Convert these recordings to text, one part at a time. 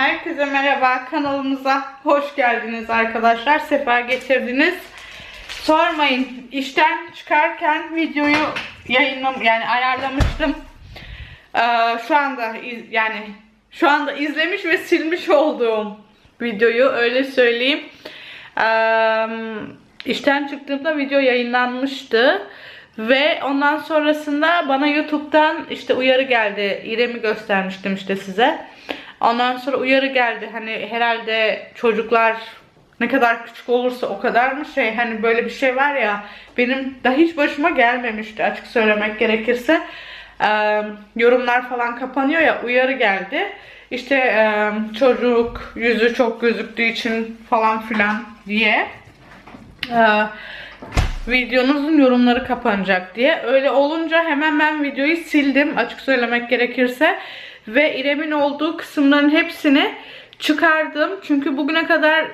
Herkese merhaba kanalımıza hoş geldiniz arkadaşlar. Sefer getirdiniz. Sormayın işten çıkarken videoyu yayınlam yani ayarlamıştım. Ee, şu anda yani şu anda izlemiş ve silmiş olduğum videoyu öyle söyleyeyim. Ee, işten çıktığımda video yayınlanmıştı. Ve ondan sonrasında bana YouTube'dan işte uyarı geldi. İrem'i göstermiştim işte size. Ondan sonra uyarı geldi. Hani herhalde çocuklar ne kadar küçük olursa o kadar mı şey hani böyle bir şey var ya benim daha hiç başıma gelmemişti açık söylemek gerekirse. Ee, yorumlar falan kapanıyor ya uyarı geldi. İşte e, çocuk yüzü çok gözüktüğü için falan filan diye. Ee, videonuzun yorumları kapanacak diye. Öyle olunca hemen ben videoyu sildim açık söylemek gerekirse. Ve İrem'in olduğu kısımların hepsini çıkardım. Çünkü bugüne kadar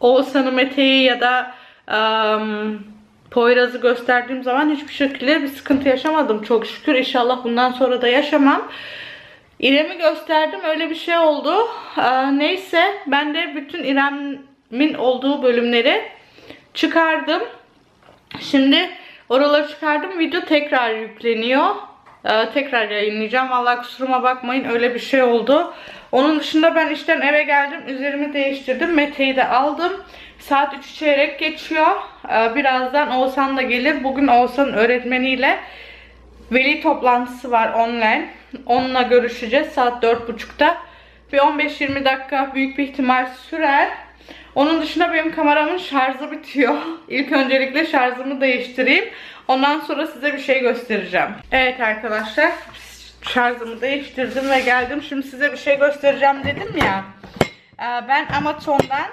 Oğuzhan'ı, Mete'yi ya da ım, Poyraz'ı gösterdiğim zaman hiçbir şekilde bir sıkıntı yaşamadım. Çok şükür inşallah bundan sonra da yaşamam. İrem'i gösterdim öyle bir şey oldu. Ee, neyse ben de bütün İrem'in olduğu bölümleri çıkardım. Şimdi oraları çıkardım. Video tekrar yükleniyor. Ee, tekrar yayınlayacağım. Vallahi kusuruma bakmayın öyle bir şey oldu. Onun dışında ben işten eve geldim. Üzerimi değiştirdim. Mete'yi de aldım. Saat 3 çeyrek geçiyor. Ee, birazdan Oğuzhan da gelir. Bugün Oğuzhan'ın öğretmeniyle veli toplantısı var online. Onunla görüşeceğiz saat 4.30'da. Bir 15-20 dakika büyük bir ihtimal sürer. Onun dışında benim kameramın şarjı bitiyor. İlk öncelikle şarjımı değiştireyim. Ondan sonra size bir şey göstereceğim. Evet arkadaşlar. Şarjımı değiştirdim ve geldim. Şimdi size bir şey göstereceğim dedim ya. Ee, Ben Amazon'dan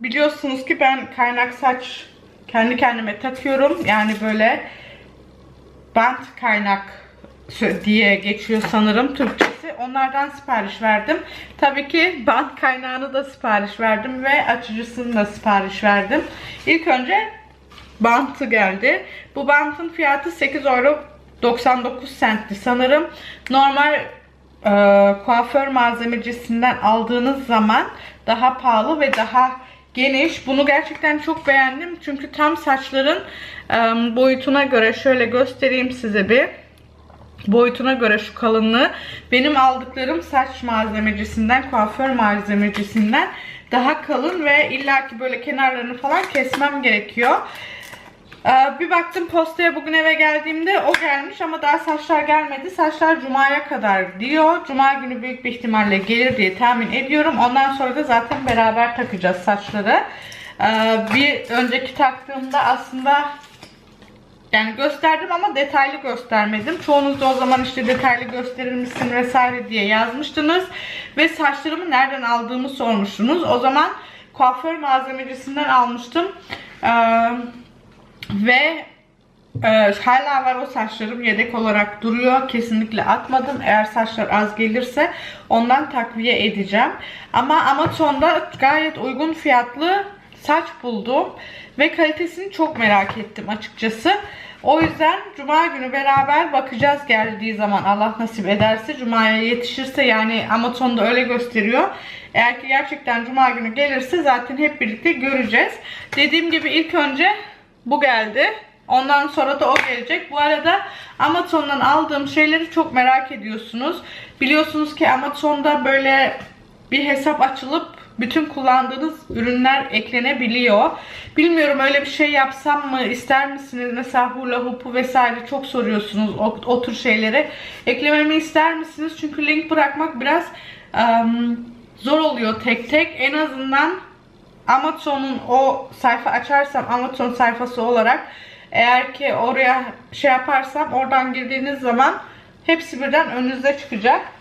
biliyorsunuz ki ben kaynak saç kendi kendime takıyorum. Yani böyle bant kaynak diye geçiyor sanırım Türkçesi. Onlardan sipariş verdim. Tabii ki bant kaynağını da sipariş verdim ve açıcısını da sipariş verdim. İlk önce bantı geldi. Bu bantın fiyatı 8 euro 99 centti sanırım. Normal e, kuaför malzemecisinden aldığınız zaman daha pahalı ve daha geniş. Bunu gerçekten çok beğendim. Çünkü tam saçların e, boyutuna göre şöyle göstereyim size bir boyutuna göre şu kalınlığı benim aldıklarım saç malzemecisinden, kuaför malzemecisinden daha kalın ve illaki böyle kenarlarını falan kesmem gerekiyor. Ee, bir baktım postaya bugün eve geldiğimde o gelmiş ama daha saçlar gelmedi. Saçlar cumaya kadar diyor. Cuma günü büyük bir ihtimalle gelir diye tahmin ediyorum. Ondan sonra da zaten beraber takacağız saçları. Ee, bir önceki taktığımda aslında yani gösterdim ama detaylı göstermedim. Çoğunuz da o zaman işte detaylı gösterir misin vesaire diye yazmıştınız. Ve saçlarımı nereden aldığımı sormuştunuz. O zaman kuaför malzemecisinden almıştım. Ee, ve e, hala var o saçlarım yedek olarak duruyor. Kesinlikle atmadım. Eğer saçlar az gelirse ondan takviye edeceğim. Ama Amazon'da gayet uygun fiyatlı saç buldum. Ve kalitesini çok merak ettim açıkçası. O yüzden Cuma günü beraber bakacağız geldiği zaman Allah nasip ederse. Cuma'ya yetişirse yani Amazon'da öyle gösteriyor. Eğer ki gerçekten Cuma günü gelirse zaten hep birlikte göreceğiz. Dediğim gibi ilk önce bu geldi. Ondan sonra da o gelecek. Bu arada Amazon'dan aldığım şeyleri çok merak ediyorsunuz. Biliyorsunuz ki Amazon'da böyle bir hesap açılıp bütün kullandığınız ürünler eklenebiliyor. Bilmiyorum öyle bir şey yapsam mı ister misiniz? Mesela hula hoop'u vesaire çok soruyorsunuz o, o tür şeyleri. Eklememi ister misiniz? Çünkü link bırakmak biraz ım, zor oluyor tek tek. En azından Amazon'un o sayfa açarsam Amazon sayfası olarak eğer ki oraya şey yaparsam oradan girdiğiniz zaman hepsi birden önünüze çıkacak.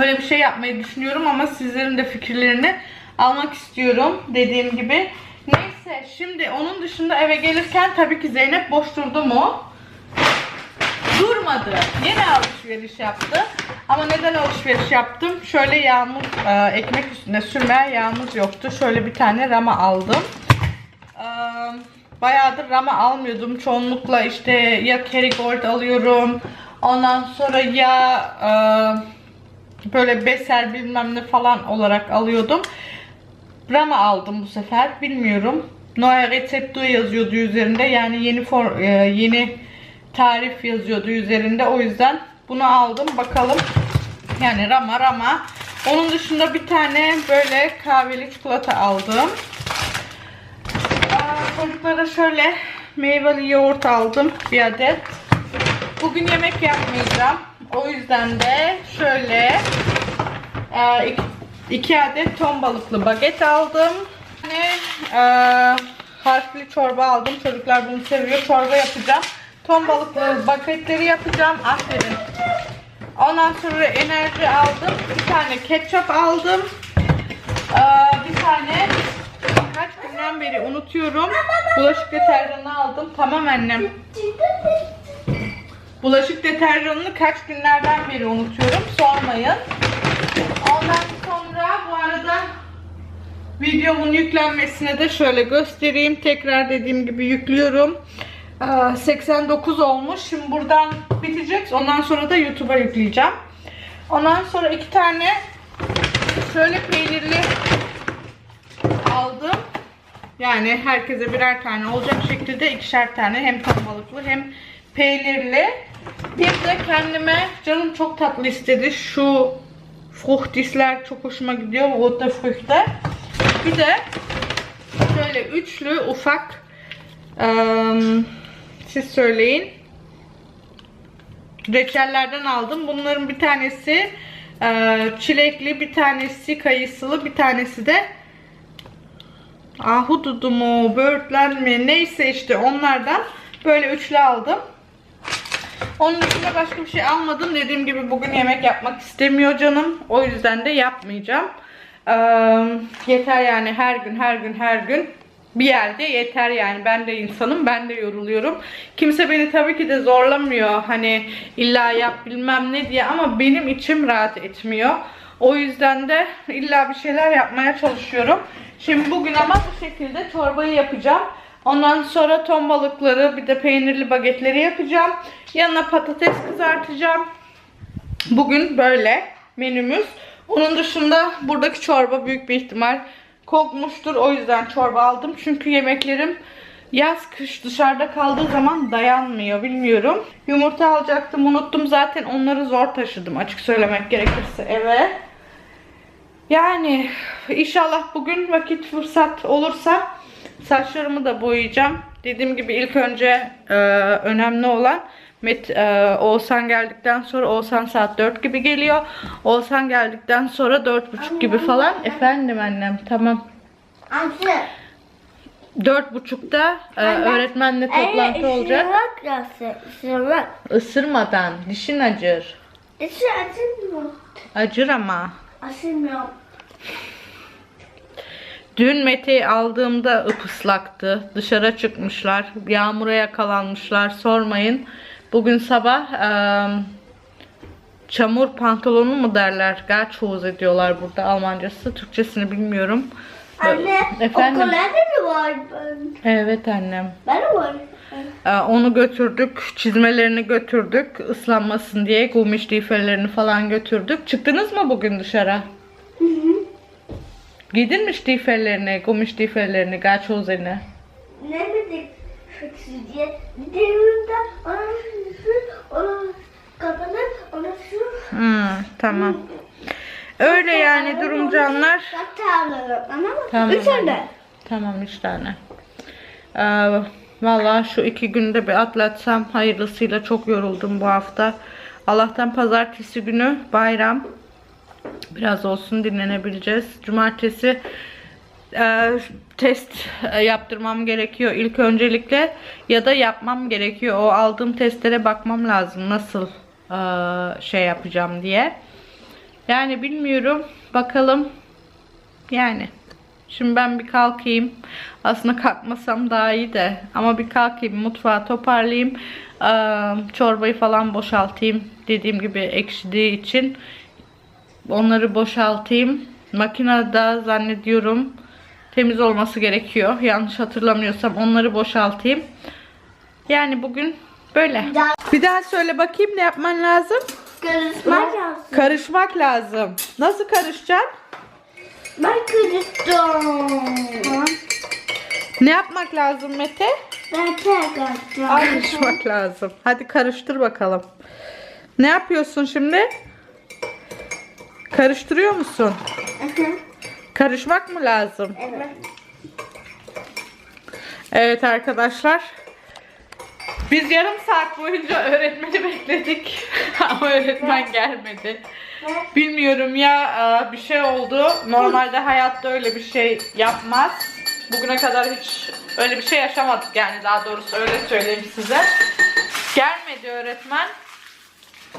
Öyle bir şey yapmayı düşünüyorum ama sizlerin de fikirlerini almak istiyorum dediğim gibi. Neyse şimdi onun dışında eve gelirken tabii ki Zeynep boş durdu mu? Durmadı. Yine alışveriş yaptı. Ama neden alışveriş yaptım? Şöyle yağmur, e, ekmek üstüne sürmeye yağmur yoktu. Şöyle bir tane rama aldım. E, bayağıdır rama almıyordum. Çoğunlukla işte ya Kerrygold alıyorum. Ondan sonra ya... E, böyle beser bilmem ne falan olarak alıyordum. Rama aldım bu sefer. Bilmiyorum. Noel Recepto yazıyordu üzerinde. Yani yeni for, e, yeni tarif yazıyordu üzerinde. O yüzden bunu aldım. Bakalım. Yani Rama Rama. Onun dışında bir tane böyle kahveli çikolata aldım. Çocuklara şöyle meyveli yoğurt aldım bir adet. Bugün yemek yapmayacağım. O yüzden de şöyle e, iki, adet ton balıklı baget aldım. Yani, e, harfli çorba aldım. Çocuklar bunu seviyor. Çorba yapacağım. Ton balıklı bagetleri yapacağım. Aferin. Ondan sonra enerji aldım. Bir tane ketçap aldım. Ee, bir tane kaç günden beri unutuyorum. Bulaşık deterjanı aldım. Tamam annem. Bulaşık deterjanını kaç günlerden beri unutuyorum. Sormayın. Ondan sonra bu arada videomun yüklenmesine de şöyle göstereyim. Tekrar dediğim gibi yüklüyorum. Ee, 89 olmuş. Şimdi buradan bitecek. Ondan sonra da YouTube'a yükleyeceğim. Ondan sonra iki tane şöyle peynirli aldım. Yani herkese birer tane olacak şekilde ikişer tane hem ton balıklı hem peynirli. Bir de kendime canım çok tatlı istedi. Şu fruhtisler çok hoşuma gidiyor. Rote früchte. Bir de şöyle üçlü ufak ım, siz söyleyin. Reçellerden aldım. Bunların bir tanesi e, çilekli, bir tanesi kayısılı, bir tanesi de ahududu mu, böğürtlen mi neyse işte onlardan böyle üçlü aldım. Onun dışında başka bir şey almadım. Dediğim gibi bugün yemek yapmak istemiyor canım. O yüzden de yapmayacağım. Ee, yeter yani her gün her gün her gün bir yerde yeter yani. Ben de insanım. Ben de yoruluyorum. Kimse beni tabii ki de zorlamıyor. Hani illa yap bilmem ne diye ama benim içim rahat etmiyor. O yüzden de illa bir şeyler yapmaya çalışıyorum. Şimdi bugün ama bu şekilde çorbayı yapacağım. Ondan sonra ton balıkları bir de peynirli bagetleri yapacağım. Yanına patates kızartacağım. Bugün böyle menümüz. Onun dışında buradaki çorba büyük bir ihtimal kokmuştur. O yüzden çorba aldım. Çünkü yemeklerim yaz kış dışarıda kaldığı zaman dayanmıyor. Bilmiyorum. Yumurta alacaktım. Unuttum zaten. Onları zor taşıdım açık söylemek gerekirse eve. Yani inşallah bugün vakit fırsat olursa saçlarımı da boyayacağım. Dediğim gibi ilk önce e, önemli olan Met, e, Oğuzhan geldikten sonra Oğuzhan saat 4 gibi geliyor. Oğuzhan geldikten sonra 4.30 gibi falan. Efendim annem tamam. Anne. 4.30'da e, öğretmenle toplantı olacak. Isırmak nasıl? Isırmak. Isırmadan dişin acır. Dışı acımıyor. Acır ama. Acımıyor. Dün Mete'yi aldığımda ıpıslaktı. Dışarı çıkmışlar. Yağmura yakalanmışlar. Sormayın. Bugün sabah eee, çamur pantolonu mu derler? Garçoz ediyorlar burada Almancası. Türkçesini bilmiyorum. Anne. Efendim? Okullarda mı var? Evet annem. ben de var. Ee, Onu götürdük. Çizmelerini götürdük. ıslanmasın diye. Gumiş difelerini falan götürdük. Çıktınız mı bugün dışarı? Hı hı. Giydin mi stifellerini, gumiş stifellerini, garçozeni? Ne dedik? Diye. Dediğimde ona şu, ona kapanıp ona şu. Hmm, tamam. Öyle yani. Kaç tane ama Tamam. Üç tane. Tamam üç tane. Ee, Valla şu iki günde bir atlatsam hayırlısıyla çok yoruldum bu hafta. Allah'tan pazartesi günü bayram. Biraz olsun dinlenebileceğiz. Cumartesi e, test e, yaptırmam gerekiyor ilk öncelikle ya da yapmam gerekiyor. O aldığım testlere bakmam lazım nasıl e, şey yapacağım diye. Yani bilmiyorum. Bakalım. Yani. Şimdi ben bir kalkayım. Aslında kalkmasam daha iyi de. Ama bir kalkayım mutfağı toparlayayım. Ee, çorbayı falan boşaltayım. Dediğim gibi ekşidiği için. Onları boşaltayım. Makinede zannediyorum temiz olması gerekiyor. Yanlış hatırlamıyorsam onları boşaltayım. Yani bugün böyle. Daha- Bir daha söyle bakayım ne yapman lazım? Karışmak lazım. Karışmak lazım. Nasıl karışacaksın? Ben karıştım. Ne yapmak lazım Mete? Ben Karışmak lazım. Hadi karıştır bakalım. Ne yapıyorsun şimdi? Karıştırıyor musun? Karışmak mı lazım? Evet. Evet arkadaşlar. Biz yarım saat boyunca öğretmeni bekledik. Ama öğretmen gelmedi. Bilmiyorum ya e, bir şey oldu. Normalde hayatta öyle bir şey yapmaz. Bugüne kadar hiç öyle bir şey yaşamadık yani daha doğrusu öyle söyleyeyim size. Gelmedi öğretmen.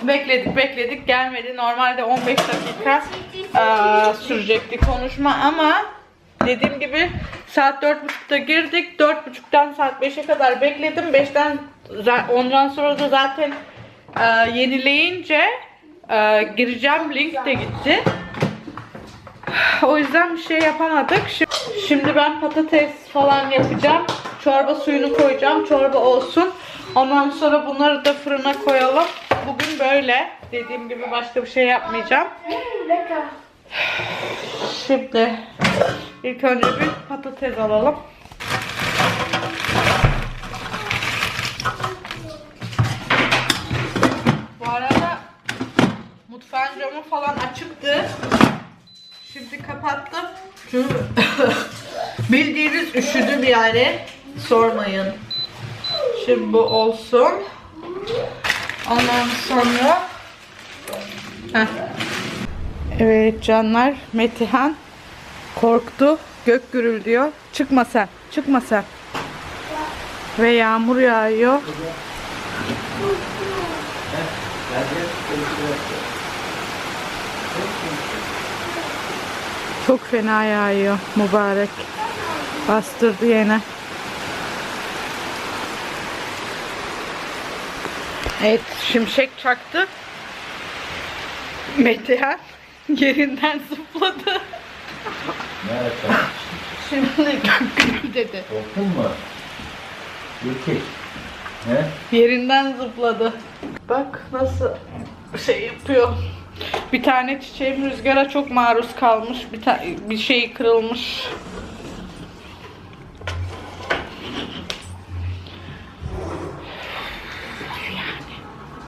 Bekledik bekledik gelmedi. Normalde 15 dakika e, sürecekti konuşma ama dediğim gibi saat 4.30'da girdik. 4.30'dan saat 5'e kadar bekledim. 5'ten za- ondan sonra da zaten e, yenileyince e, gireceğim link de gitti. O yüzden bir şey yapamadık. Şimdi ben patates falan yapacağım. Çorba suyunu koyacağım. Çorba olsun. Ondan sonra bunları da fırına koyalım. Bugün böyle. Dediğim gibi başka bir şey yapmayacağım. Şimdi ilk önce bir patates alalım. Bu arada mutfağın camı falan açıktı. Şimdi kapattım. Bildiğiniz üşüdüm yani. Sormayın. Şimdi bu olsun. Ondan sonra Heh. Evet canlar Metihan korktu. Gök gürülüyor. Çıkma sen. Çıkma sen. Ve yağmur yağıyor. Çok fena yağıyor mübarek. Bastırdı yine. Evet şimşek çaktı. Metehan yerinden zıpladı. Nerede? Şimdi dedi. Korktun mu? Ürkek. He? Yerinden zıpladı. Bak nasıl şey yapıyor. Bir tane çiçeğim rüzgara çok maruz kalmış. Bir, bir şey kırılmış.